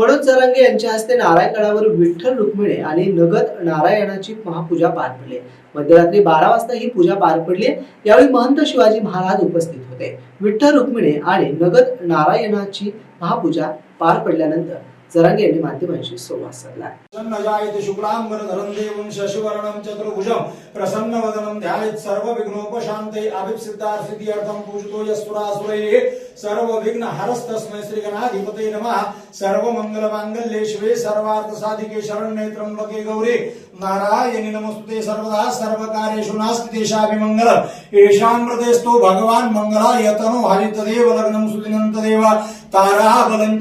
मनोज जरांगे यांच्या हस्ते नारायणगडावर विठ्ठल रुक्मिणी आणि नगद नारायणाची महापूजा पार पडली. मध्यरात्री बारा वाजता ही पूजा पार पडली. यावेळी महंत शिवाजी महाराज उपस्थित होते. विठ्ठल रुक्मिणी आणि नगद नारायणाची महापूजा पार पडल्यानंतर जरांगे यांनी माध्यमांशी संवाद साधला. प्रसन्नजायते शुक्लांबरधरं देवं शशिवर्णं चतुर्भुजं प्रसन्नवदनं ध्यायेत् सर्वविघ्नोपशान्ते अभिप्सिद्धार्थित्यर्थं पूजितो यस्सुरासुरैः सर्वविघ्नहरस्तस्मै श्रीगणाधिपते नमः। सर्वमङ्गलमाङ्गल्ये शिवे सर्वार्थसाधिके शरण्ये त्र्यम्बके गौरी। नारायणि नमस्ते सर्वदा। सर्वकार्येषु नास्ति तेषाभिमङ्गलम् येषामृतेस्तु भगवान् मङ्गलायतनो हरितदेव लग्नं बलं तदेव ताराबलं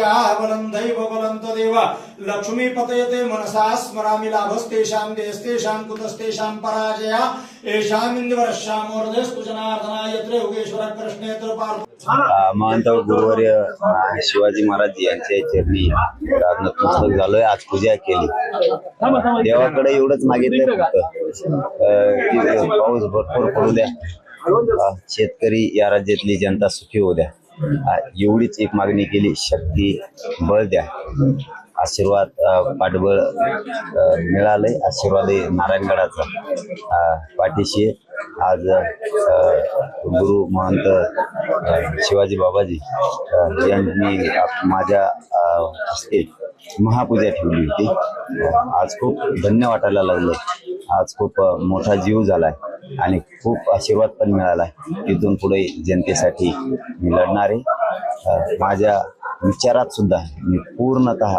चन्द्रबलं तदेव बलंत देवा लक्ष्मी पतयते मनसा स्मरामि लाभस्तेषां देस्तेषां कुतस्तेषां पराजया। येषामिन्द्रश्यामोर्धस्तु जनार्दना यत्र योगेश्वर कृष्णेत्र पार्थ गुरुवर्य शिवाजी महाराज यांच्या चरणी आज नतमस्तक झालोय आज पूजा केली. देवाकडे एवढंच मागितलं की पाऊस भरपूर पडू द्या. शेतकरी या राज्यातली जनता सुखी होऊ द्या. एवढीच एक मागणी केली शक्ती बळ द्या. आशीर्वाद पाठबळ मिळालंय. आशीर्वाद आहे नारायणगडाचा पाठीशी आज गुरु महंत शिवाजी बाबाजी यांनी माझ्या हस्ते महापूजा ठेवली होती. आज खूप धन्य वाटायला लागलं. आज खूप मोठा जीव झालाय. आणि खूप आशीर्वाद पण मिळाला. तिथून पुढे जनतेसाठी मी लढणार. आहे माझ्या विचारात सुद्धा मी पूर्णतः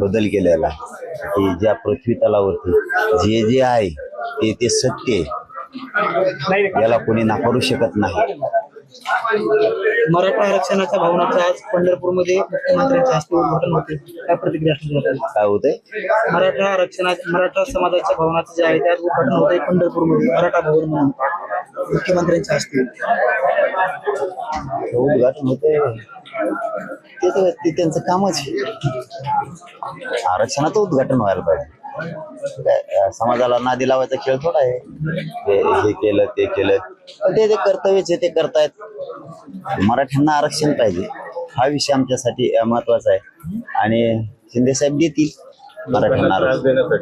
बदल केलेला आहे. की ज्या पृथ्वी तलावरती जे जे आहे ते ते सत्य आहे. याला कोणी नाकारू शकत नाही. मराठा आरक्षणाच्या भावनाचं आज पंढरपूरमध्ये मुख्यमंत्र्यांच्या हस्ते उद्घाटन होते. काय प्रतिक्रिया असणार? काय होतंय? मराठा आरक्षणा मराठा समाजाच्या भावनाचं जे आहे ते आज उद्घाटन होतंय पंढरपूरमध्ये मराठा भवन म्हणून. मुख्यमंत्र्यांच्या हस्ते. उद्घाटन होते ते तर ते त्यांचं कामच आहे. आरक्षणाचं उद्घाटन व्हायला पाहिजे. समाजाला नादी लावायचा खेळ थोडा आहे. हे केलं ते केलं. पण ते ते कर्तव्यच आहे ते करतायत. मराठ्यांना आरक्षण पाहिजे. हा विषय आमच्यासाठी महत्त्वाचा आहे. आणि शिंदे साहेब देतील मराठ्यांना आरक्षण.